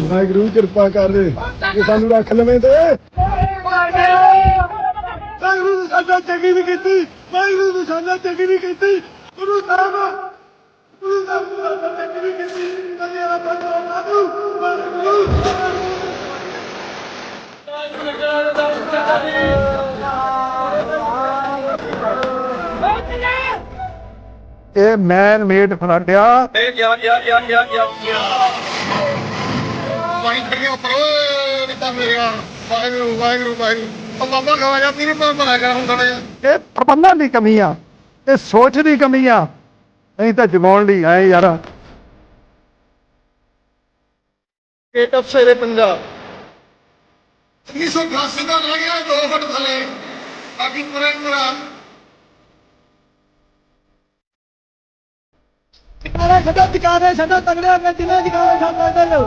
ਵਾਹਿਗੁਰੂ ਕਿਰਪਾ ਕਰ ਦੇ। ਕਿ ਸਾਨੂੰ ਰੱਖ ਲਵੇਂ ਤੇ। ਵਾਹਿਗੁਰੂ ਨੇ ਸਾਡਾ ਚੰਗੀ ਨਹੀਂ ਕੀਤੀ। ਵਾਹਿਗੁਰੂ ਨੇ ਸਾਡਾ ਚੰਗੀ ਨਹੀਂ ਕੀਤੀ। ਗੁਰੂ ਸਾਹਿਬ ਗੁਰੂ ਸਾਹਿਬ ਨੇ ਸਾਡਾ ਚੰਗੀ ਨਹੀਂ ਕੀਤੀ। ਕਦੇ ਆਪਾਂ ਨੂੰ ਸਾਧੂ ਵਾਹਿਗੁਰੂ ਇਹ ਮੈਨ ਮੇਡ ਫਰਾਡਿਆ ਵਾਹਿਗੁਰੂ ਪਰੋ ਨਿਤਾ ਮੇਰਾ ਵਾਹਿਗੁਰੂ ਵਾਹਿਗੁਰੂ ਵਾਹਿਗੁਰੂ। ਅੱਲਾਹ ਬਾਬਾ ਜਾ ਪੀਰ ਪਰ ਬਣਾ ਕਰ ਹੁੰਦਾ ਇਹ ਪ੍ਰਬੰਧਨ ਦੀ ਕਮੀ ਆ। ਇਹ ਸੋਚ ਦੀ ਕਮੀ ਆ। ਨਹੀਂ ਤਾਂ ਜਮਾਉਣ ਲਈ ਆਏ ਯਾਰ। ਇਹ ਤਫਸੀਰੇ ਪੰਜਾਬ 1988 ਦਾ ਰਹਿ ਗਿਆ 2 ਫੁੱਟ ਥੱਲੇ। ਬਾਕੀ ਪੂਰੇ ਪੂਰਾ ਟਿਕਾਣਾ ਛੱਡੋ ਟਿਕਾਣੇ ਛੱਡੋ ਤਗੜਿਆਂ ਦੇ ਦਿਨਾਂ ਟਿਕਾਣੇ ਦੇ ਲੋ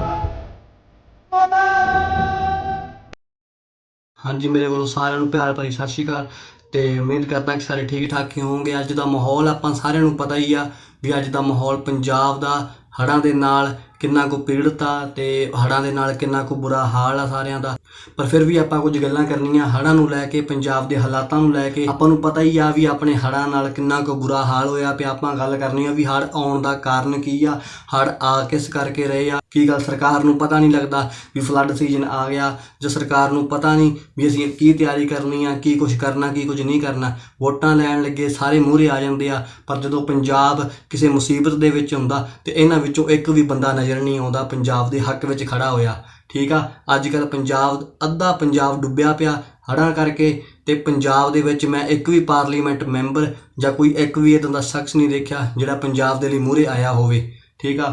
ਹਾਂਜੀ, ਮੇਰੇ ਵੱਲੋਂ ਸਾਰਿਆਂ ਨੂੰ ਪਿਆਰ ਭਰੀ ਸਤਿ ਸ਼੍ਰੀ ਅਕਾਲ ਤੇ ਉਮੀਦ ਕਰਦਾ ਕਿ ਸਾਰੇ ਠੀਕ ਠਾਕ ਹੀ ਹੋਵੋਗੇ। ਅੱਜ ਦਾ ਮਾਹੌਲ ਆਪਾਂ ਸਾਰਿਆਂ ਨੂੰ ਪਤਾ ਹੀ ਆ ਵੀ ਅੱਜ ਦਾ ਮਾਹੌਲ ਪੰਜਾਬ ਦਾ ਹੜ੍ਹਾਂ ਦੇ ਨਾਲ ਕਿੰਨਾ ਕੁ ਪੀੜਤ ਆ ਤੇ ਹੜ੍ਹਾਂ ਦੇ ਨਾਲ ਕਿੰਨਾ ਕੁ ਬੁਰਾ ਹਾਲ ਆ ਸਾਰਿਆਂ ਦਾ। ਪਰ ਫਿਰ ਵੀ ਆਪਾਂ ਕੁਝ ਗੱਲਾਂ ਕਰਨੀਆਂ ਹੜ੍ਹਾਂ ਨੂੰ ਲੈ ਕੇ, ਪੰਜਾਬ ਦੇ ਹਾਲਾਤਾਂ ਨੂੰ ਲੈ ਕੇ। ਆਪਾਂ ਨੂੰ ਪਤਾ ਹੀ ਆ ਵੀ ਆਪਣੇ ਹੜ੍ਹਾਂ ਨਾਲ ਕਿੰਨਾ ਕੁ ਬੁਰਾ ਹਾਲ ਹੋਇਆ ਪਿਆ। ਆਪਾਂ ਗੱਲ ਕਰਨੀ ਆ ਵੀ ਹੜ੍ਹ ਆਉਣ ਦਾ ਕਾਰਨ ਕੀ ਆ, ਹੜ੍ਹ ਆ ਕਿਸ ਕਰਕੇ ਰਹੇ ਆ? ਕੀ ਗੱਲ ਸਰਕਾਰ ਨੂੰ ਪਤਾ ਨਹੀਂ ਲੱਗਦਾ ਵੀ ਫਲੱਡ ਸੀਜ਼ਨ ਆ ਗਿਆ ਜਾਂ ਸਰਕਾਰ ਨੂੰ ਪਤਾ ਨਹੀਂ ਵੀ ਅਸੀਂ ਕੀ ਤਿਆਰੀ ਕਰਨੀ ਆ, ਕੀ ਕੁਝ ਕਰਨਾ, ਕੀ ਕੁਝ ਨਹੀਂ ਕਰਨਾ। ਵੋਟਾਂ ਲੈਣ ਲੱਗੇ ਸਾਰੇ ਮੂਹਰੇ ਆ ਜਾਂਦੇ ਆ, ਪਰ ਜਦੋਂ ਪੰਜਾਬ ਕਿਸੇ ਮੁਸੀਬਤ ਦੇ ਵਿੱਚ ਹੁੰਦਾ ਤੇ ਇਹਨਾਂ ਵਿੱਚੋਂ ਇੱਕ ਵੀ ਬੰਦਾ ਨਜ਼ਰ ਨਹੀਂ ਆਉਂਦਾ, ਪੰਜਾਬ ਦੇ ਹੱਕ ਵਿੱਚ ਖੜਾ ਹੋਇਆ। ਠੀਕ ਆ? ਅੱਜ ਕੱਲ ਪੰਜਾਬ, ਅੱਧਾ ਪੰਜਾਬ ਡੁੱਬਿਆ ਪਿਆ ਹੜ੍ਹਾਂ ਕਰਕੇ ਤੇ ਪੰਜਾਬ ਦੇ ਵਿੱਚ ਮੈਂ ਇੱਕ ਵੀ ਪਾਰਲੀਮੈਂਟ ਮੈਂਬਰ ਜਾਂ ਕੋਈ ਇੱਕ ਵੀ ਇਦਾਂ ਦਾ ਸ਼ਖਸ ਨਹੀਂ ਦੇਖਿਆ ਜਿਹੜਾ ਪੰਜਾਬ ਦੇ ਲਈ ਮੂਹਰੇ ਆਇਆ ਹੋਵੇ। ਠੀਕ ਆ?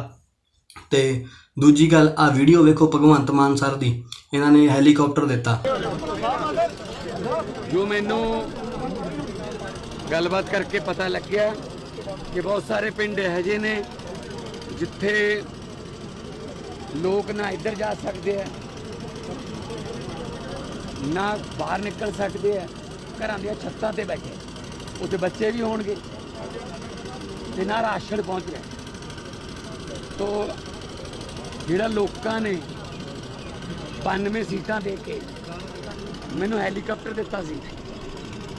ਤੇ ਦੂਜੀ ਗੱਲ ਆ ਵੀਡੀਓ ਵੇਖੋ ਭਗਵੰਤ ਮਾਨ ਸਰ ਦੀ। ਇਹਨਾਂ ਨੇ ਹੈਲੀਕਾਪਟਰ ਦਿੱਤਾ। ਜੋ ਮੈਨੂੰ ਗੱਲਬਾਤ ਕਰਕੇ ਪਤਾ ਲੱਗਿਆ ਕਿ ਬਹੁਤ ਸਾਰੇ ਪਿੰਡ ਇਹੋ ਜਿਹੇ ਨੇ ਜਿੱਥੇ ਲੋਕ ਨਾ ਇੱਧਰ ਜਾ ਸਕਦੇ ਆ, ਨਾ ਬਾਹਰ ਨਿਕਲ ਸਕਦੇ ਆ, ਘਰਾਂ ਦੀਆਂ ਛੱਤਾਂ ਤੇ ਬੈਠੇ ਉੱਥੇ ਬੱਚੇ ਵੀ ਹੋਣਗੇ ਤੇ ਨਾ ਰਾਸ਼ਨ ਪਹੁੰਚ ਰਿਹਾ। ਤੋ ਜਿਹੜਾ ਲੋਕਾਂ ਨੇ 92 ਸੀਟਾਂ ਦੇ ਕੇ ਮੈਨੂੰ ਹੈਲੀਕਾਪਟਰ ਦਿੱਤਾ ਸੀ,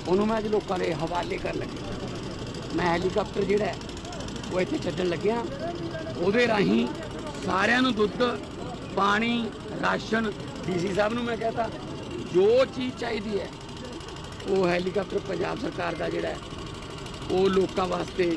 ਉਹਨੂੰ ਮੈਂ ਅੱਜ ਲੋਕਾਂ ਦੇ ਹਵਾਲੇ ਕਰਨ ਲੱਗਿਆ ਮੈਂ ਹੈਲੀਕਾਪਟਰ ਜਿਹੜਾ ਉਹ ਇੱਥੇ ਛੱਡਣ ਲੱਗਿਆ। ਉਹਦੇ ਰਾਹੀਂ ਸਾਰਿਆਂ ਨੂੰ ਦੁੱਧ, ਪਾਣੀ, ਰਾਸ਼ਨ, ਡੀਸੀ ਸਾਹਿਬ ਨੂੰ ਮੈਂ ਕਹਤਾ, ਜੋ ਚੀਜ਼ ਚਾਹੀਦੀ ਹੈ, ਉਹ ਹੈਲੀਕਾਪਟਰ ਪੰਜਾਬ ਸਰਕਾਰ ਦਾ ਜਿਹੜਾ ਉਹ ਲੋਕਾਂ ਵਾਸਤੇ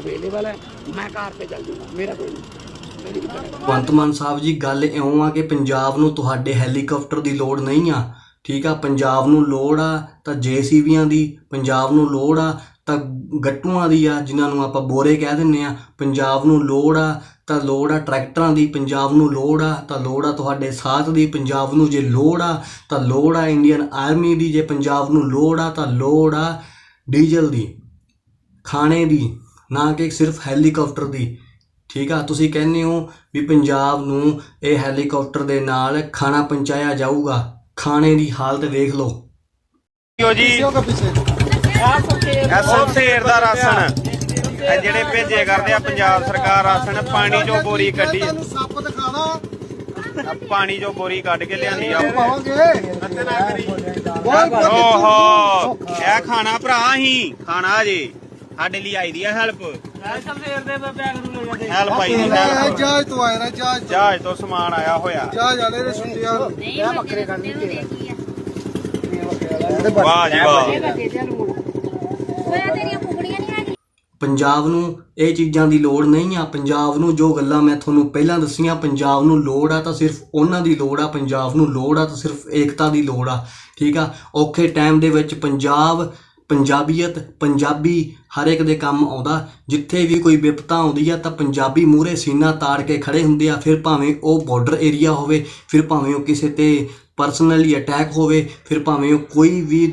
ਅਵੇਲੇਬਲ ਹੈ। ਮੈਂ ਕਾਰ ਤੇ ਚੱਲ ਜੂਗਾ ਮੇਰਾ ਕੋਈ ਨਹੀਂ। ਮੇਰੀ ਭਗਵੰਤ ਮਾਨ ਸਾਹਿਬ ਜੀ, ਗੱਲ ਇਉਂ ਆ ਕਿ ਪੰਜਾਬ ਨੂੰ ਤੁਹਾਡੇ ਹੈਲੀਕਾਪਟਰ ਦੀ ਲੋੜ ਨਹੀਂ ਆ, ਠੀਕ ਆ? ਪੰਜਾਬ ਨੂੰ ਲੋੜ ਆ ਤਾਂ ਜੇਸੀਬੀਆਂ ਦੀ, ਪੰਜਾਬ ਨੂੰ ਲੋੜ ਆ ਤਾਂ ਗੱਟੂਆਂ ਦੀ ਆ, ਜਿਨ੍ਹਾਂ ਨੂੰ ਆਪਾਂ ਬੋਰੇ ਕਹਿ ਦਿੰਨੇ ਆ, ਪੰਜਾਬ ਨੂੰ ਲੋੜ ਆ, ਤਾਂ ਲੋੜ ਆ ਟਰੈਕਟਰਾਂ ਦੀ, ਪੰਜਾਬ ਨੂੰ ਲੋੜ ਆ, ਤਾਂ ਲੋੜ ਆ ਤੁਹਾਡੇ ਸਾਥ ਦੀ, ਪੰਜਾਬ ਨੂੰ ਜੇ ਲੋੜ ਆ, ਤਾਂ ਲੋੜ ਆ ਇੰਡੀਅਨ ਆਰਮੀ ਦੀ, ਜੇ ਪੰਜਾਬ ਨੂੰ ਲੋੜ ਆ, ਤਾਂ ਲੋੜ ਆ ਡੀਜ਼ਲ ਦੀ, ਖਾਣੇ ਦੀ, ਨਾ ਕਿ ਸਿਰਫ ਹੈਲੀਕਾਪਟਰ ਦੀ। ਠੀਕ ਆ? ਤੁਸੀਂ ਕਹਿੰਦੇ ਹੋ ਵੀ ਪੰਜਾਬ ਨੂੰ ਇਹ ਹੈਲੀਕਾਪਟਰ ਦੇ ਨਾਲ ਖਾਣਾ ਪਹੁੰਚਾਇਆ ਜਾਊਗਾ। ਖਾਣੇ ਦੀ ਹਾਲਤ ਵੇਖ ਲਓ। ਜੋ। ਜੀ ਐਸਐਮਸੀਰ ਦਾ ਰਾਸ਼ਨ ਇਹ ਜਿਹੜੇ ਭੇਜੇ ਕਰਦੇ ਆ ਪੰਜਾਬ ਸਰਕਾਰ ਰਾਸ਼ਨ ਪਾਣੀ ਚੋਂ ਬੋਰੀ ਕੱਢੀ ਸੱਪ ਦਿਖਾਣਾ ਪਾਣੀ ਚੋਂ ਬੋਰੀ ਕੱਢ ਕੇ ਲਿਆਂਦੀ ਆ ਓਹੋ ਇਹ ਖਾਣਾ ਭਰਾ ਹੀ ਖਾਣਾ ਜੀ ਸਾਡੇ ਲਈ ਆਈ ਦੀ ਆ ਹੈਲਪ ਹੈਲਪ ਆਈ ਦੀ ਹੈਲਪ ਜਹਾਜ਼ ਤੋਂ ਆਇਆ ਨਾ ਜਹਾਜ਼ ਜਹਾਜ਼ ਤੋਂ ਸਮਾਨ ਆਇਆ ਹੋਇਆ ਜਹਾਜ਼ ਵਾਲੇ ਨੇ ਸੁਣਿਆ ਵਾਹ ਜੀ ਵਾਹ ਹੋਇਆ, ਤੇਰੀਆਂ ਕੁਕੜੀਆਂ ਨਹੀਂ ਹੈਗੀਆਂ? ਪੰਜਾਬ ਨੂੰ ਇਹ ਚੀਜ਼ਾਂ ਦੀ ਲੋੜ ਨਹੀਂ ਆ। ਪੰਜਾਬ ਨੂੰ ਜੋ ਗੱਲਾਂ ਮੈਂ ਤੁਹਾਨੂੰ ਪਹਿਲਾਂ ਦੱਸੀਆਂ, ਪੰਜਾਬ ਨੂੰ ਲੋੜ ਆ ਤਾਂ ਸਿਰਫ ਉਹਨਾਂ ਦੀ ਲੋੜ ਆ। ਪੰਜਾਬ ਨੂੰ ਲੋੜ ਆ ਤਾਂ ਸਿਰਫ ਏਕਤਾ ਦੀ ਲੋੜ ਆ। ਠੀਕ ਆ? ਔਖੇ ਟਾਈਮ ਦੇ ਵਿੱਚ ਪੰਜਾਬ, ਪੰਜਾਬੀਅਤ, ਪੰਜਾਬੀ ਹਰ ਇੱਕ ਦੇ ਕੰਮ ਆਉਂਦਾ। ਜਿੱਥੇ ਵੀ ਕੋਈ ਵਿਪਤਾ ਆਉਂਦੀ ਆ ਤਾਂ ਪੰਜਾਬੀ ਮੂਹਰੇ ਸੀਨਾ ਤਾੜ ਕੇ ਖੜੇ ਹੁੰਦੇ ਆ। ਫਿਰ ਭਾਵੇਂ ਉਹ ਬਾਰਡਰ ਏਰੀਆ ਹੋਵੇ, ਫਿਰ ਭਾਵੇਂ ਉਹ ਕਿਸੇ ਤੇ ਪਰਸਨਲੀ ਅਟੈਕ ਹੋਵੇ, ਫਿਰ ਭਾਵੇਂ ਉਹ ਕੋਈ ਵੀ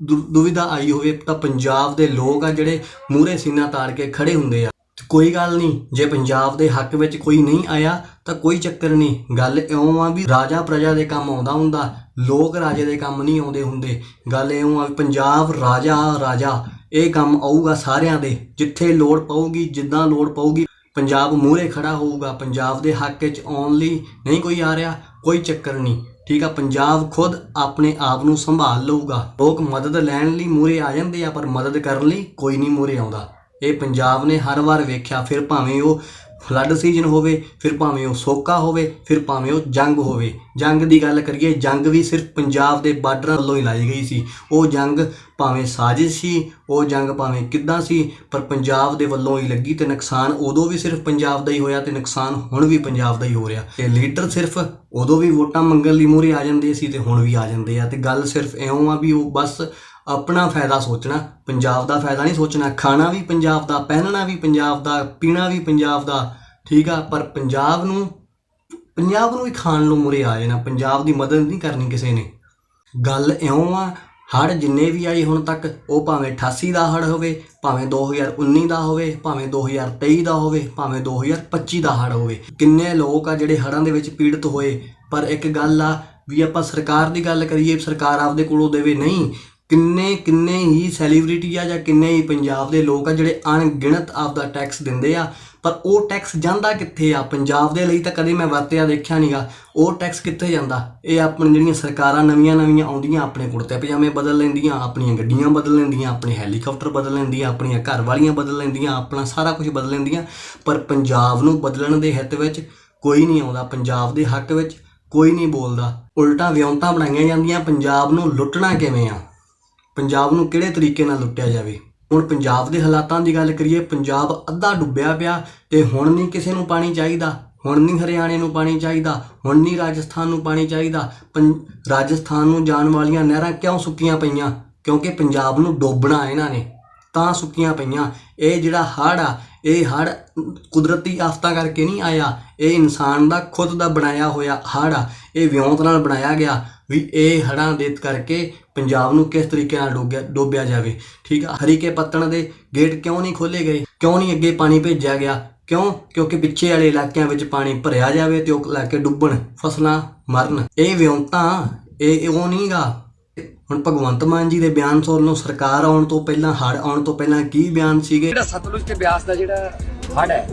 ਦੁਵਿਧਾ ਆਈ ਹੋਵੇ ਤਾਂ ਪੰਜਾਬ ਦੇ ਲੋਕ ਆ ਜਿਹੜੇ ਮੂਹਰੇ ਸੀਨਾ ਤਾੜ ਕੇ ਖੜੇ ਹੁੰਦੇ ਆ। ਕੋਈ ਗੱਲ ਨਹੀਂ, ਜੇ ਪੰਜਾਬ ਦੇ ਹੱਕ ਵਿੱਚ ਕੋਈ ਨਹੀਂ ਆਇਆ ਤਾਂ ਕੋਈ ਚੱਕਰ ਨਹੀਂ। ਗੱਲ ਇਉਂ ਆ ਵੀ ਰਾਜਾ ਪ੍ਰਜਾ ਦੇ ਕੰਮ ਆਉਂਦਾ ਹੁੰਦਾ, ਲੋਕ ਰਾਜੇ ਦੇ ਕੰਮ ਨਹੀਂ ਆਉਂਦੇ ਹੁੰਦੇ। ਗੱਲ ਇਉਂ ਆ ਵੀ ਪੰਜਾਬ ਰਾਜਾ ਰਾਜਾ, ਇਹ ਕੰਮ ਆਊਗਾ ਸਾਰਿਆਂ ਦੇ। ਜਿੱਥੇ ਲੋੜ ਪਊਗੀ, ਜਿੱਦਾਂ ਲੋੜ ਪਊਗੀ, ਪੰਜਾਬ ਮੂਹਰੇ ਖੜਾ ਹੋਊਗਾ। ਪੰਜਾਬ ਦੇ ਹੱਕ ਵਿੱਚ ਆਉਣ ਲਈ ਨਹੀਂ ਕੋਈ ਆ ਰਿਹਾ, ਕੋਈ ਚੱਕਰ ਨਹੀਂ। ਠੀਕ ਆ, ਪੰਜਾਬ ਖੁਦ ਆਪਣੇ ਆਪ ਨੂੰ ਸੰਭਾਲ ਲਊਗਾ। ਲੋਕ ਮਦਦ ਲੈਣ ਲਈ ਮੂਹਰੇ ਆ ਜਾਂਦੇ ਆ, ਪਰ ਮਦਦ ਕਰਨ ਲਈ ਕੋਈ ਨਹੀਂ ਮੂਹਰੇ ਆਉਂਦਾ। ਇਹ ਪੰਜਾਬ ਨੇ ਹਰ ਵਾਰ ਵੇਖਿਆ, ਫਿਰ ਭਾਵੇਂ ਉਹ ਫਲੱਡ ਸੀਜ਼ਨ ਹੋਵੇ, ਫਿਰ ਭਾਵੇਂ ਉਹ ਸੋਕਾ ਹੋਵੇ, ਫਿਰ ਭਾਵੇਂ ਉਹ ਜੰਗ ਹੋਵੇ। ਜੰਗ ਦੀ ਗੱਲ ਕਰੀਏ, ਜੰਗ ਵੀ ਸਿਰਫ ਪੰਜਾਬ ਦੇ ਬਾਰਡਰਾਂ ਵੱਲੋਂ ਹੀ ਲਾਈ ਗਈ ਸੀ। ਉਹ ਜੰਗ ਭਾਵੇਂ ਸਾਜ਼ਿਸ਼ ਸੀ, ਉਹ ਜੰਗ ਭਾਵੇਂ ਕਿੱਦਾਂ ਸੀ, ਪਰ ਪੰਜਾਬ ਦੇ ਵੱਲੋਂ ਹੀ ਲੱਗੀ ਤੇ ਨੁਕਸਾਨ ਉਦੋਂ ਵੀ ਸਿਰਫ ਪੰਜਾਬ ਦਾ ਹੀ ਹੋਇਆ ਤੇ ਨੁਕਸਾਨ ਹੁਣ ਵੀ ਪੰਜਾਬ ਦਾ ਹੀ ਹੋ ਰਿਹਾ। ਤੇ ਲੀਡਰ ਸਿਰਫ ਉਦੋਂ ਵੀ ਵੋਟਾਂ ਮੰਗਣ ਲਈ ਮੂਹਰੇ ਆ ਜਾਂਦੇ ਸੀ ਤੇ ਹੁਣ ਵੀ ਆ ਜਾਂਦੇ ਆ। ਤੇ ਗੱਲ ਸਿਰਫ ਇਉਂ ਆ ਵੀ ਉਹ ਬਸ ਆਪਣਾ ਫਾਇਦਾ ਸੋਚਣਾ, ਪੰਜਾਬ ਦਾ ਫਾਇਦਾ ਨਹੀਂ ਸੋਚਣਾ। ਖਾਣਾ ਵੀ ਪੰਜਾਬ ਦਾ, ਪਹਿਨਣਾ ਵੀ ਪੰਜਾਬ ਦਾ, ਪੀਣਾ ਵੀ ਪੰਜਾਬ ਦਾ ਠੀਕ ਆ, ਪਰ ਪੰਜਾਬ ਨੂੰ ਪੰਜਾਬ ਨੂੰ ਹੀ ਖਾਣ ਨੂੰ ਮੁਰੇ ਆਏ ਨਾ ਪੰਜਾਬ ਦੀ ਮਦਦ ਨਹੀਂ ਕਰਨੀ ਕਿਸੇ ਨੇ। ਗੱਲ ਇਉਂ ਆ ਹੜ ਜਿੰਨੇ ਵੀ ਆਏ ਹੁਣ ਤੱਕ, ਉਹ ਭਾਵੇਂ 88 ਦਾ ਹੜ ਹੋਵੇ, ਭਾਵੇਂ 2019 ਦਾ ਹੋਵੇ, ਭਾਵੇਂ 2023 ਦਾ ਹੋਵੇ, ਭਾਵੇਂ 2025 ਦਾ ਹੜ ਹੋਵੇ। ਕਿੰਨੇ ਲੋਕ ਆ ਜਿਹੜੇ ਹੜਾਂ ਦੇ ਵਿੱਚ ਪੀੜਤ ਹੋਏ, ਪਰ ਇੱਕ ਗੱਲ ਆ ਵੀ ਆਪਾਂ ਸਰਕਾਰ ਦੀ ਗੱਲ ਕਰੀਏ, ਸਰਕਾਰ ਆਪਦੇ ਕੋਲੋਂ ਦੇਵੇ ਨਹੀਂ। ਕਿੰਨੇ ਕਿੰਨੇ ਹੀ ਸੈਲੀਬ੍ਰਿਟੀ ਆ ਜਾਂ ਕਿੰਨੇ ਹੀ ਪੰਜਾਬ ਦੇ ਲੋਕ ਆ ਜਿਹੜੇ ਅਣਗਿਣਤ ਆਪਦਾ ਟੈਕਸ ਦਿੰਦੇ ਆ ਪਰ ਉਹ ਟੈਕਸ ਜਾਂਦਾ ਕਿੱਥੇ ਆ? ਪੰਜਾਬ ਦੇ ਲਈ ਤਾਂ ਕਦੇ ਮੈਂ ਵਰਤਿਆ ਦੇਖਿਆ ਨਹੀਂਗਾ ਉਹ ਟੈਕਸ ਕਿੱਥੇ ਜਾਂਦਾ? ਇਹ ਆਪਣੀ ਜਿਹੜੀਆਂ ਸਰਕਾਰਾਂ ਨਵੀਆਂ ਨਵੀਆਂ ਆਉਂਦੀਆਂ ਆਪਣੇ ਕੁੜਤੇ ਪਜਾਮੇ ਬਦਲ ਲੈਂਦੀਆਂ, ਆਪਣੀਆਂ ਗੱਡੀਆਂ ਬਦਲ ਲੈਂਦੀਆਂ, ਆਪਣੇ ਹੈਲੀਕਾਪਟਰ ਬਦਲ ਲੈਂਦੀਆਂ, ਆਪਣੀਆਂ ਘਰ ਵਾਲੀਆਂ ਬਦਲ ਲੈਂਦੀਆਂ, ਆਪਣਾ ਸਾਰਾ ਕੁਝ ਬਦਲ ਲੈਂਦੀਆਂ। ਪਰ ਪੰਜਾਬ ਨੂੰ ਬਦਲਣ ਦੇ ਹਿੱਤ ਵਿੱਚ ਕੋਈ ਨਹੀਂ ਆਉਂਦਾ। ਪੰਜਾਬ ਦੇ ਹੱਕ ਵਿੱਚ ਕੋਈ ਨਹੀਂ ਬੋਲਦਾ। ਉਲਟਾ ਵਿਉਂਤਾਂ ਬਣਾਈਆਂ ਜਾਂਦੀਆਂ। ਪੰਜਾਬ ਨੂੰ ਲੁੱਟਣਾ ਕਿਵੇਂ ਆ? ਪੰਜਾਬ ਨੂੰ ਕਿਹੜੇ ਤਰੀਕੇ ਨਾਲ ਲੁੱਟਿਆ ਜਾਵੇ? ਹੁਣ ਪੰਜਾਬ ਦੇ ਹਾਲਾਤਾਂ ਦੀ ਗੱਲ ਕਰੀਏ, ਪੰਜਾਬ ਅੱਧਾ ਡੁੱਬਿਆ ਪਿਆ ਤੇ ਹੁਣ ਨਹੀਂ ਕਿਸੇ ਨੂੰ ਪਾਣੀ ਚਾਹੀਦਾ, ਹੁਣ ਨਹੀਂ ਹਰਿਆਣੇ ਨੂੰ ਪਾਣੀ ਚਾਹੀਦਾ, ਹੁਣ ਨਹੀਂ ਰਾਜਸਥਾਨ ਨੂੰ ਪਾਣੀ ਚਾਹੀਦਾ। ਪੰ- ਰਾਜਸਥਾਨ ਨੂੰ ਜਾਣ ਵਾਲੀਆਂ ਨਹਿਰਾਂ ਕਿਉਂ ਸੁੱਕੀਆਂ ਪਈਆਂ? ਕਿਉਂਕਿ ਪੰਜਾਬ ਨੂੰ ਡੋਬਣਾ ਇਹਨਾਂ ਨੇ, ਤਾਂ ਸੁੱਕੀਆਂ ਪਈਆਂ। ਇਹ ਜਿਹੜਾ ਹੜ੍ਹ ਆ, ਇਹ ਹੜ੍ਹ ਕੁਦਰਤੀ ਆਫਤਾਂ ਕਰਕੇ ਨਹੀਂ ਆਇਆ। ਇਹ ਇਨਸਾਨ ਦਾ, ਖੁਦ ਦਾ ਬਣਾਇਆ ਹੋਇਆ ਹੜ੍ਹ ਆ। ਇਹ ਵਿਉਂਤ ਨਾਲ ਬਣਾਇਆ ਗਿਆ। ਵੀ ਇਹ ਹੜਾਂ ਦੇ ਕਰਕੇ ਪੰਜਾਬ ਨੂੰ ਕਿਸ ਤਰੀਕੇ ਨਾਲ ਡੋਬਿਆ ਡੋਬਿਆ ਜਾਵੇ, ਠੀਕ ਆ? ਹਰੀਕੇ ਪੱਤਣ ਦੇ ਗੇਟ ਕਿਉਂ ਨਹੀਂ ਖੋਲੇ ਗਏ? ਕਿਉਂ ਨਹੀਂ ਅੱਗੇ ਪਾਣੀ ਭੇਜਿਆ ਗਿਆ? ਕਿਉਂ? ਕਿਉਂਕਿ ਪਿੱਛੇ ਵਾਲੇ ਇਲਾਕਿਆਂ ਵਿੱਚ ਪਾਣੀ ਭਰਿਆ ਜਾਵੇ ਤੇ ਉਹ ਇਲਾਕੇ ਡੁੱਬਣ, ਫਸਲਾਂ ਮਰਨ। ਇਹ ਵਿਉਂਤਾਂ, ਇਹ ਇਹ ਉਹ ਨਹੀਂਗਾ। ਹੁਣ ਭਗਵੰਤ ਮਾਨ ਜੀ ਦੇ ਬਿਆਨ ਸੁਣ ਲਓ। ਸਰਕਾਰ ਆਉਣ ਤੋਂ ਪਹਿਲਾਂ ਹੜ ਆਉਣ ਤੋਂ ਪਹਿਲਾਂ ਕੀ ਬਿਆਨ ਸੀਗੇ? ਜਿਹੜਾ ਸਤਲੁਜ ਤੇ ਬਿਆਸ ਦਾ ਜਿਹੜਾ ਹੜ ਹੈ,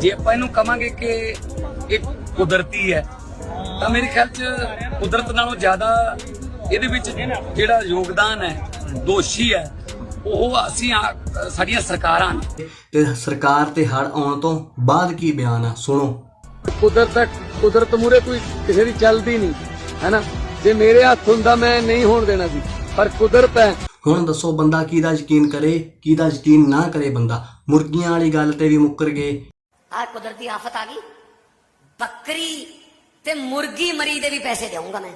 ਜੇ ਆਪਾਂ ਇਹਨੂੰ ਕਵਾਂਗੇ ਕਿ ਇਹ ਕੁਦਰਤੀ ਹੈ ਤਾਂ ਮੇਰੇ ਖਿਆਲ 'ਚ ਕੁਦਰਤ ਨਾਲੋਂ ਜ਼ਿਆਦਾ ਇਹਦੇ ਵਿੱਚ ਜਿਹੜਾ ਯੋਗਦਾਨ ਹੈ ਦੋਸ਼ੀ ਹੈ ਉਹ ਅਸੀਂ ਸਾਡੀਆਂ ਸਰਕਾਰਾਂ ਨੇ। ਤੇ ਸਰਕਾਰ ਤੇ ਹੜ ਆਉਣ ਤੋਂ ਬਾਅਦ ਕੀ ਬਿਆਨ ਆ? ਸੁਣੋ। ਕੁਦਰਤ ਕੁਦਰਤ ਮੂਰੇ ਕੋਈ ਕਿਸੇ ਦੀ ਚੱਲਦੀ ਨਹੀਂ ਹੈਨਾ? ਜੇ ਮੇਰੇ ਹੱਥ ਹੁੰਦਾ ਮੈਂ ਨਹੀਂ ਹੋਣ ਦੇਣਾ ਸੀ ਪਰ ਕੁਦਰਤ ਹੈ। ਹੁਣ ਦੱਸੋ ਬੰਦਾ ਕਿਹਦਾ ਯਕੀਨ ਕਰੇ ਕਿਹਦਾ ਯਕੀਨ ਨਾ ਕਰੇ ਬੰਦਾ? ਮੁਰਗੀਆਂ ਵਾਲੀ ਗੱਲ ਤੇ ਵੀ ਮੁੱਕਰ ਗਏ। ਆ ਕੁਦਰਤੀ ਆਫਤ ਆ ਗਈ। ਬੱਕਰੀ ਤੇ ਮੁਰਗੀ ਮਰੀ ਦੇ ਵੀ ਪੈਸੇ ਦੇਵਾਂਗਾ ਮੈਂ।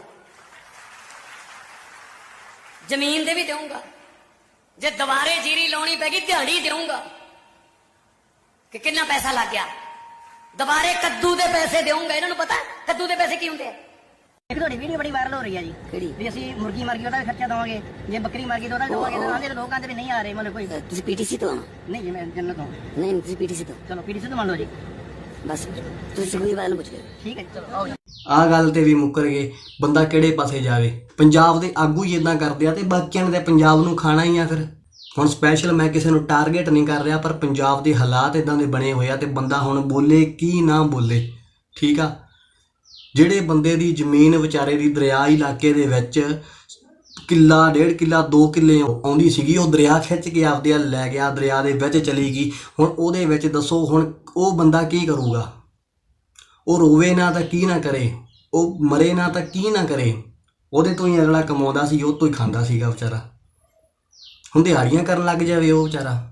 ਜ਼ਮੀਨ ਦੇ ਵੀ ਦੇਵਾਂਗਾ ਜੇ ਦੁਬਾਰੇ ਜੀਰੀ ਲਾਉਣੀ ਪੈਗੀ ਦਿਹਾੜੀ ਦੇਵਾਂਗਾ ਕਿ ਕਿੰਨਾ ਪੈਸਾ ਲੱਗ ਗਿਆ। ਦੁਬਾਰੇ ਕੱਦੂ ਦੇ ਪੈਸੇ ਦੇਵਾਂਗਾ ਇਹਨਾਂ ਨੂੰ ਪਤਾ? ਕੱਦੂ ਦੇ ਪੈਸੇ ਕੀ ਹੁੰਦੇ ਆ? ਇੱਕ ਤੁਹਾਡੀ ਵੀਡੀਓ ਬੜੀ ਵਾਇਰਲ ਹੋ ਰਹੀ ਹੈ ਜੀ। ਕਿਹੜੀ? ਵੀ ਅਸੀਂ ਮੁਰਗੀ ਮਰ ਗਈ ਉਹਦਾ ਵੀ ਖਰਚਾ ਦਵਾਂਗੇ। ਜੇ ਬੱਕਰੀ ਮਰ ਗਈ ਤਾਂ ਉਹਦਾ ਵੀ ਦਵਾਂਗੇ ਤਾਂ ਆਂਦੇ ਲੋਕਾਂ ਦੇ ਵੀ ਨਹੀਂ ਆ ਰਹੇ ਮਤਲਬ ਕੋਈ ਤੁਸੀਂ ਪੀਟੀਸੀ ਤੋਂ? ਨਹੀਂ ਜੀ ਮੈਂ ਜੰਨਤ ਤੋਂ। ਨਹੀਂ ਤੁਸੀਂ ਪੀਟੀਸੀ ਤੋਂ। ਚਲੋ ਪੀਡੀ ਤੋਂ ਮੰਨ ਲਓ ਜੀ। ਬਸ ਤੁਸੀਂ ਬਾਦਲ ਨੂੰ ਪੁੱਛ ਲਿਓ। ਠੀਕ ਹੈ ਚਲੋ ਆਓ ਜੀ। ਆਹ ਗੱਲ ਤੇ ਵੀ ਮੁੱਕਰ ਗਏ ਬੰਦਾ ਕਿਹੜੇ ਪਾਸੇ ਜਾਵੇ? ਪੰਜਾਬ ਦੇ ਆਗੂ ਹੀ ਇਦਾਂ ਕਰਦੇ ਆ ਤੇ ਬਾਕੀਆਂ ਨੇ ਤੇ ਪੰਜਾਬ ਨੂੰ ਖਾਣਾ ਹੀ ਆ ਫਿਰ। ਹੁਣ ਸਪੈਸ਼ਲ ਮੈਂ ਕਿਸੇ ਨੂੰ ਟਾਰਗੇਟ ਨਹੀਂ ਕਰ ਰਿਹਾ ਪਰ ਪੰਜਾਬ ਦੇ ਹਾਲਾਤ ਇਦਾਂ ਦੇ ਬਣੇ ਹੋਏ ਆ ਤੇ ਬੰਦਾ ਹੁਣ ਬੋਲੇ ਕੀ ਨਾ ਬੋਲੇ ਠੀਕ ਆ? ਜਿਹੜੇ ਬੰਦੇ ਦੀ ਜ਼ਮੀਨ ਵਿਚਾਰੇ ਦੀ ਦਰਿਆ ਇਲਾਕੇ ਦੇ ਵਿੱਚ ਕਿੱਲਾ, ਡੇਢ ਕਿੱਲਾ 2 ਕਿੱਲੇ ਆਉਂਦੀ ਸੀਗੀ। ਉਹ ਦਰਿਆ ਖਿੱਚ ਕੇ ਆਪਦੇ ਵੱਲ ਲੈ ਗਿਆ, ਦਰਿਆ ਦੇ ਵਿੱਚ ਚਲੀ ਗਈ। ਹੁਣ ਉਹਦੇ ਵਿੱਚ ਦੱਸੋ, ਹੁਣ ਉਹ ਬੰਦਾ ਕੀ ਕਰੂਗਾ? ਉਹ ਰੋਵੇ ਨਾ ਤਾਂ ਕੀ ਨਾ ਕਰੇ? ਉਹ ਮਰੇ ਨਾ ਤਾਂ ਕੀ ਨਾ ਕਰੇ? ਉਹਦੇ ਤੋਂ ਹੀ ਅਗਲਾ ਕਮਾਉਂਦਾ ਸੀ, ਉਹ ਤੋਂ ਹੀ ਖਾਂਦਾ ਸੀਗਾ ਵਿਚਾਰਾ। ਹੁਣ ਦਿਹਾੜੀਆਂ ਕਰਨ ਲੱਗ ਜਾਵੇ ਉਹ ਵਿਚਾਰਾ।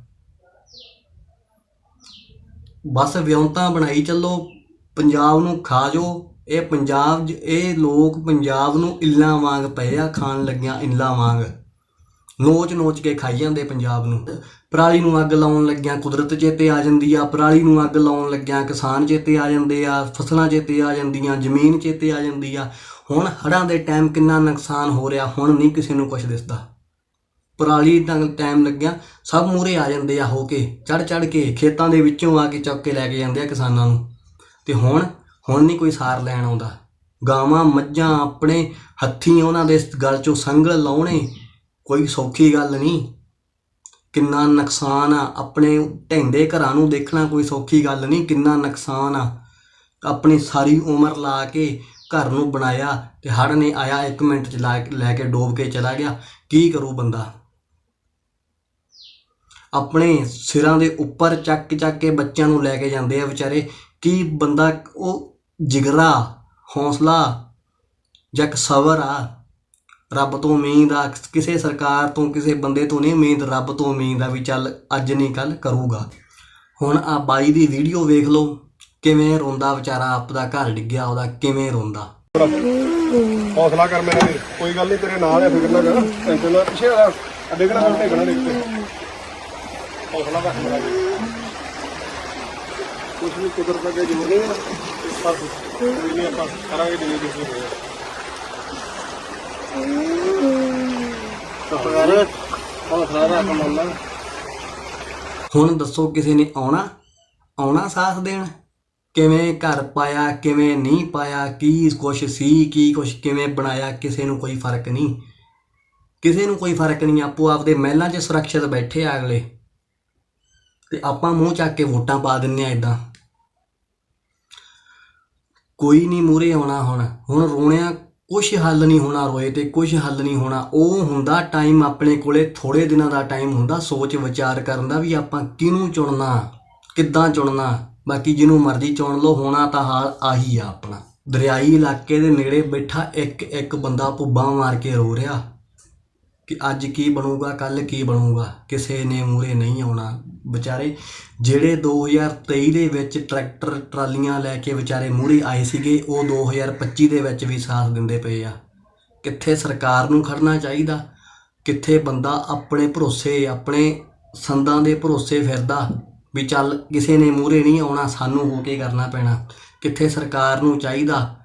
ਬਸ ਵਿਉਂਤਾਂ ਬਣਾਈ ਚੱਲੋ, ਪੰਜਾਬ ਨੂੰ ਖਾ ਜੋ ਇਹ ਪੰਜਾਬ 'ਚ- ਇਹ ਲੋਕ ਪੰਜਾਬ ਨੂੰ ਇੱਲਾਂ ਵਾਂਗ ਪਏ ਆ, ਖਾਣ ਲੱਗਿਆਂ ਇੱਲਾਂ ਵਾਂਗ। ਨੋਚ ਨੋਚ ਕੇ ਖਾਈ ਜਾਂਦੇ ਪੰਜਾਬ ਨੂੰ। ਪਰਾਲੀ ਨੂੰ ਅੱਗ ਲਾਉਣ ਲੱਗਿਆਂ ਕੁਦਰਤ ਚੇਤੇ ਆ ਜਾਂਦੀ ਆ, ਪਰਾਲੀ ਨੂੰ ਅੱਗ ਲਾਉਣ ਲੱਗਿਆਂ ਕਿਸਾਨ ਚੇਤੇ ਆ ਜਾਂਦੇ ਆ, ਫਸਲਾਂ ਚੇਤੇ ਆ ਜਾਂਦੀਆਂ, ਜ਼ਮੀਨ ਚੇਤੇ ਆ ਜਾਂਦੀ ਆ। ਹੁਣ ਹੜ੍ਹਾਂ ਦੇ ਟਾਈਮ ਕਿੰਨਾ ਨੁਕਸਾਨ ਹੋ ਰਿਹਾ, ਹੁਣ ਨਹੀਂ ਕਿਸੇ ਨੂੰ ਕੁਝ ਦਿਸਦਾ। ਪਰਾਲੀ ਦਾ ਟਾਈਮ ਲੱਗਿਆ ਸਭ ਮੂਰੇ ਆ ਜਾਂਦੇ ਆ ਹੋ ਕੇ ਚੜ ਚੜ ਕੇ ਖੇਤਾਂ ਦੇ ਵਿੱਚੋਂ ਆ ਕੇ ਚੱਕ ਕੇ ਲੈ ਕੇ ਜਾਂਦੇ ਆ ਕਿਸਾਨਾਂ ਨੂੰ। ਤੇ ਹੁਣ ਹੁਣ ਨਹੀਂ ਕੋਈ ਸਾਰ ਲੈਣ ਆਉਂਦਾ। ਗਾਵਾਂ, ਮੱਝਾਂ ਆਪਣੇ ਹੱਥੀਂ ਉਹਨਾਂ ਦੇ ਗਲ ਚੋਂ ਸੰਗਲ ਲਾਉਣੇ ਕੋਈ ਸੌਖੀ ਗੱਲ ਨਹੀਂ। ਕਿੰਨਾ ਨੁਕਸਾਨ ਆ, ਆਪਣੇ ਢਹਿੰਦੇ ਘਰਾਂ ਨੂੰ ਦੇਖਣਾ ਕੋਈ ਸੌਖੀ ਗੱਲ ਨਹੀਂ, ਕਿੰਨਾ ਨੁਕਸਾਨ ਆ। ਆਪਣੀ ਸਾਰੀ ਉਮਰ ਲਾ ਕੇ ਘਰ ਨੂੰ ਬਣਾਇਆ ਤੇ ਹੜ੍ਹ ਨੇ ਆਇਆ 1 ਮਿੰਟ ਚ ਲਾ ਕੇ- ਲੈ ਕੇ ਡੋਬ ਕੇ ਚਲਾ ਗਿਆ। ਕੀ ਕਰੂ ਬੰਦਾ? ਆਪਣੇ ਸਿਰਾਂ ਦੇ ਉੱਪਰ ਚੱਕ ਚੱਕ ਕੇ ਬੱਚਿਆਂ ਨੂੰ ਲੈ ਕੇ ਜਾਂਦੇ ਆ ਵਿਚਾਰੇ। ਕੀ ਬੰਦਾ ਉਹ ਜਿਗਰਾ, ਹੌਸਲਾ ਜਾਂ ਇੱਕ ਸਬਰ ਆ। ਰੱਬ ਤੋਂ ਉਮੀਦ ਆ। ਕਿਸੇ ਸਰਕਾਰ ਤੋਂ, ਕਿਸੇ ਬੰਦੇ ਤੋਂ ਨਹੀਂ ਉਮੀਦ। ਰੱਬ ਤੋਂ ਉਮੀਦ ਆ ਵੀ ਚੱਲ ਅੱਜ ਨਹੀਂ ਕੱਲ ਕਰੂਗਾ। ਹੁਣ ਆ ਬਾਈ ਦੀ ਵੀਡੀਓ ਵੇਖ ਲਓ। ਕਿਵੇਂ ਰੋਂਦਾ ਵਿਚਾਰਾ ਆਪਦਾ ਘਰ ਡਿੱਗਿਆ, ਉਹਦਾ ਕਿਵੇਂ ਰੋਂਦਾ। ਹੌਸਲਾ ਕਰ ਮੇਰੇ ਵੀਰ ਕੋਈ ਗੱਲ ਨਹੀਂ, ਤੇਰੇ ਨਾਲ ਹੈ ਫਿਕਰ ਨਾ ਕਰ। ਟੈਨਸ਼ਨ ਨਾ ਪਿੱਛੇ ਆ। ਡਿੱਗਣਾ ਨਾ ਢੇਗਣਾ ਡਿੱਗ ਤੇ ਹੌਸਲਾ ਰੱਖ ਮੇਰਾ ਵੀਰ ਵੀ ਕੁਦਰਤ ਅੱਗੇ ਜੋ ਨਹੀਂ ਪਰ ਕੋਈ ਆਪਾਂ ਕਰਾਂਗੇ ਜਿਵੇਂ ਜਿਵੇਂ ਹੋਇਆ ਸਫਰ ਹੌਸਲਾ ਰੱਖ ਮੰਨਾ ਹੁਣ ਦੱਸੋ ਕਿਸੇ ਨੇ ਆਉਣਾ? ਆਉਣਾ ਸਾਥ ਦੇਣ? ਕਿਵੇਂ ਘਰ ਪਾਇਆ, ਕਿਵੇਂ ਨਹੀਂ ਪਾਇਆ, ਕੀ ਕੁਛ ਸੀ, ਕੀ ਕੁਛ ਕਿਵੇਂ ਬਣਾਇਆ, ਕਿਸੇ ਨੂੰ ਕੋਈ ਫ਼ਰਕ ਨਹੀਂ। ਕਿਸੇ ਨੂੰ ਕੋਈ ਫ਼ਰਕ ਨਹੀਂ, ਆਪੋ ਆਪਦੇ ਮਹਿਲਾਂ 'ਚ ਸੁਰੱਖਿਅਤ ਬੈਠੇ ਆ ਅਗਲੇ। ਤੇ ਆਪਾਂ ਮੂੰਹ ਚੱਕ ਕੇ ਵੋਟਾਂ ਪਾ ਦਿੰਨੇ ਆ ਇਦਾਂ ਕੋਈ ਨਹੀਂ ਮੂਰੇ ਆਉਣਾ ਹੁਣ। ਹੁਣ ਰੋਣਿਆ ਕੁਛ ਹੱਲ ਨਹੀਂ ਹੋਣਾ ਰੋਏ ਤੇ ਕੁਛ ਹੱਲ ਨਹੀਂ ਹੋਣਾ। ਉਹ ਹੁੰਦਾ ਟਾਈਮ ਆਪਣੇ ਕੋਲੇ ਥੋੜੇ ਦਿਨਾਂ ਦਾ ਟਾਈਮ ਹੁੰਦਾ ਸੋਚ ਵਿਚਾਰ ਕਰਨ ਦਾ ਵੀ ਆਪਾਂ ਕਿਹਨੂੰ ਚੁਣਨਾ, ਕਿੱਦਾਂ ਚੁਣਨਾ। ਬਾਕੀ ਜਿਹਨੂੰ ਮਰਜ਼ੀ ਚੁਣ ਲਓ, ਹੋਣਾ ਤਾਂ ਹਾਲ ਆਹੀ ਆ ਆਪਣਾ। ਦਰਿਆਈ ਇਲਾਕੇ ਦੇ ਨੇੜੇ ਬੈਠਾ ਇੱਕ ਇੱਕ ਬੰਦਾ ਭੁੱਬਾਂ ਮਾਰ ਕੇ ਰੋ ਰਿਹਾ ਕਿ ਅੱਜ ਕੀ ਬਣੂਗਾ ਕੱਲ ਕੀ ਬਣੂਗਾ। ਕਿਸੇ ਨੇ ਮੂਰੇ ਨਹੀਂ ਆਉਣਾ। ਵਿਚਾਰੇ ਜਿਹੜੇ 2023 ਦੇ ਵਿੱਚ ਟਰੈਕਟਰ ਟਰਾਲੀਆਂ ਲੈ ਕੇ ਵਿਚਾਰੇ ਮੂਹਰੇ ਆਏ ਸੀਗੇ, ਉਹ 2025 ਦੇ ਵਿੱਚ ਵੀ ਸਾਥ ਦਿੰਦੇ ਪਏ ਆ। ਕਿੱਥੇ ਸਰਕਾਰ ਨੂੰ ਖੜਨਾ ਚਾਹੀਦਾ? ਕਿੱਥੇ ਬੰਦਾ ਆਪਣੇ ਭਰੋਸੇ, ਆਪਣੇ ਸੰਦਾਂ ਦੇ ਭਰੋਸੇ ਫਿਰਦਾ ਵੀ ਚੱਲ ਕਿਸੇ ਨੇ ਮੂਹਰੇ ਨਹੀਂ ਆਉਣਾ, ਸਾਨੂੰ ਹੋ ਕੇ ਕਰਨਾ ਪੈਣਾ। ਕਿੱਥੇ ਸਰਕਾਰ ਨੂੰ ਚਾਹੀਦਾ?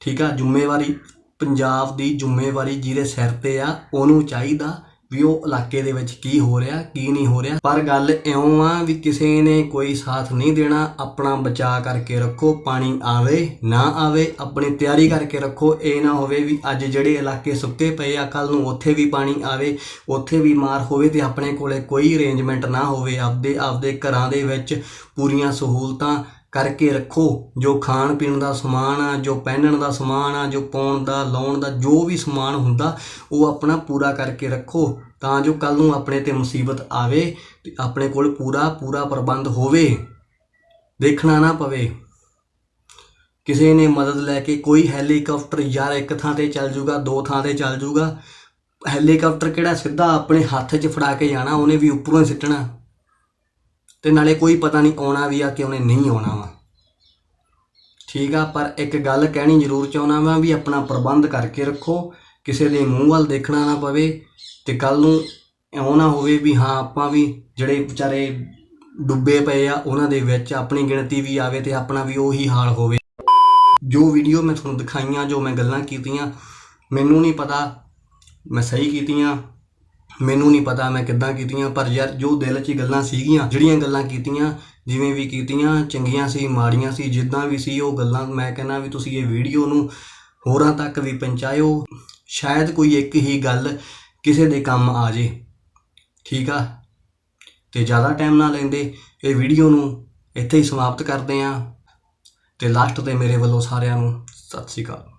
ਠੀਕ ਆ, ਜ਼ਿੰਮੇਵਾਰੀ ਪੰਜਾਬ ਦੀ ਜ਼ਿੰਮੇਵਾਰੀ ਜਿਹਦੇ ਸਿਰ ਤੇ ਆ, ਉਹਨੂੰ ਚਾਹੀਦਾ ਵੀ ਉਹ ਇਲਾਕੇ ਦੇ ਵਿੱਚ ਕੀ ਹੋ ਰਿਹਾ, ਕੀ ਨਹੀਂ ਹੋ ਰਿਹਾ। ਪਰ ਗੱਲ ਇਉਂ ਆ ਵੀ ਕਿਸੇ ਨੇ ਕੋਈ ਸਾਥ ਨਹੀਂ ਦੇਣਾ, ਆਪਣਾ ਬਚਾਅ ਕਰਕੇ ਰੱਖੋ, ਪਾਣੀ ਆਵੇ, ਨਾ ਆਵੇ, ਆਪਣੀ ਤਿਆਰੀ ਕਰਕੇ ਰੱਖੋ। ਇਹ ਨਾ ਹੋਵੇ ਵੀ ਅੱਜ ਜਿਹੜੇ ਇਲਾਕੇ ਸੁੱਕੇ ਪਏ ਆ ਕੱਲ ਨੂੰ ਉੱਥੇ ਵੀ ਪਾਣੀ ਆਵੇ, ਉੱਥੇ ਵੀ ਮਾਰ ਹੋਵੇ ਤੇ ਆਪਣੇ ਕੋਲੇ ਕੋਈ ਅਰੇਂਜਮੈਂਟ ਨਾ ਹੋਵੇ। ਆਪਦੇ ਆਪਦੇ ਘਰਾਂ ਦੇ ਵਿੱਚ ਪੂਰੀਆਂ ਸਹੂਲਤਾਂ ਕਰਕੇ ਰੱਖੋ। ਜੋ ਖਾਣ ਪੀਣ ਦਾ ਸਮਾਨ ਆ, ਜੋ ਪਹਿਨਣ ਦਾ ਸਮਾਨ ਆ, ਜੋ ਪਾਉਣ ਦਾ, ਲਾਉਣ ਦਾ, ਜੋ ਵੀ ਸਮਾਨ ਹੁੰਦਾ, ਉਹ ਆਪਣਾ ਪੂਰਾ ਕਰਕੇ ਰੱਖੋ। ਤਾਂ ਜੋ ਕੱਲ ਨੂੰ ਆਪਣੇ ਤੇ ਮੁਸੀਬਤ ਆਵੇ ਤੇ ਆਪਣੇ ਕੋਲ ਪੂਰਾ ਪੂਰਾ ਪ੍ਰਬੰਧ ਹੋਵੇ। ਦੇਖਣਾ ਨਾ ਪਵੇ। ਕਿਸੇ ਨੇ ਮਦਦ ਲੈ ਕੇ ਕੋਈ ਹੈਲੀਕਾਪਟਰ ਯਾਰ ਇੱਕ ਥਾਂ ਤੇ ਚੱਲ ਜੂਗਾ, ਦੋ ਥਾਂ ਤੇ ਚੱਲ ਜੂਗਾ। ਹੈਲੀਕਾਪਟਰ ਕਿਹੜਾ ਸਿੱਧਾ ਆਪਣੇ ਹੱਥ 'ਚ ਫੜਾ ਕੇ ਜਾਣਾ, ਉਹਨੇ ਵੀ ਉੱਪਰੋਂ ਹੀ ਸਿੱਟਣਾ। ਤੇ ਨਾਲੇ ਕੋਈ ਪਤਾ ਨਹੀਂ ਆਉਣਾ ਵੀ ਆ ਕਿ ਉਹਨੇ ਨਹੀਂ ਆਉਣਾ ਵਾ। ਠੀਕ ਆ, ਪਰ ਇੱਕ ਗੱਲ ਕਹਿਣੀ ਜ਼ਰੂਰ ਚਾਹੁੰਦਾ ਵਾਂ ਵੀ ਆਪਣਾ ਪ੍ਰਬੰਧ ਕਰਕੇ ਰੱਖੋ, ਕਿਸੇ ਦੇ ਮੂੰਹ ਵੱਲ ਦੇਖਣਾ ਨਾ ਪਵੇ ਤੇ ਕੱਲ ਨੂੰ ਇਉਂ ਨਾ ਹੋਵੇ ਵੀ ਹਾਂ, ਆਪਾਂ ਵੀ ਜਿਹੜੇ ਵਿਚਾਰੇ ਡੁੱਬੇ ਪਏ ਆ, ਉਹਨਾਂ ਦੇ ਵਿੱਚ ਆਪਣੀ ਗਿਣਤੀ ਵੀ ਆਵੇ ਤੇ ਆਪਣਾ ਵੀ ਉਹੀ ਹਾਲ ਹੋਵੇ। ਜੋ ਵੀਡੀਓ ਮੈਂ ਤੁਹਾਨੂੰ ਦਿਖਾਈਆਂ, ਜੋ ਮੈਂ ਗੱਲਾਂ ਕੀਤੀਆਂ, ਮੈਨੂੰ ਨਹੀਂ ਪਤਾ, ਮੈਂ ਸਹੀ ਕੀਤੀਆਂ ਮੈਨੂੰ ਨਹੀਂ ਪਤਾ ਮੈਂ ਕਿੱਦਾਂ ਕੀਤੀਆਂ, ਪਰ ਯਾਰ ਜੋ ਦਿਲ 'ਚ ਗੱਲਾਂ ਸੀਗੀਆਂ, ਜਿਹੜੀਆਂ ਗੱਲਾਂ ਕੀਤੀਆਂ, ਜਿਵੇਂ ਵੀ ਕੀਤੀਆਂ, ਚੰਗੀਆਂ ਸੀ, ਮਾੜੀਆਂ ਸੀ, ਜਿੱਦਾਂ ਵੀ ਸੀ ਉਹ ਗੱਲਾਂ, ਮੈਂ ਕਹਿੰਦਾ ਵੀ ਤੁਸੀਂ ਇਹ ਵੀਡੀਓ ਨੂੰ ਹੋਰਾਂ ਤੱਕ ਵੀ ਪਹੁੰਚਾਇਓ, ਸ਼ਾਇਦ ਕੋਈ ਇੱਕ ਹੀ ਗੱਲ ਕਿਸੇ ਦੇ ਕੰਮ ਆ ਜੇ, ਠੀਕ ਆ? ਤੇ ਜ਼ਿਆਦਾ ਟਾਈਮ ਨਾ ਲੈਂਦੇ, ਇਹ ਵੀਡੀਓ ਨੂੰ ਇੱਥੇ ਹੀ ਸਮਾਪਤ ਕਰਦੇ ਆਂ, ਤੇ ਲਾਸਟ ਤੇ ਮੇਰੇ ਵੱਲੋਂ ਸਾਰਿਆਂ ਨੂੰ ਸਤਿ ਸ਼੍ਰੀ ਅਕਾਲ।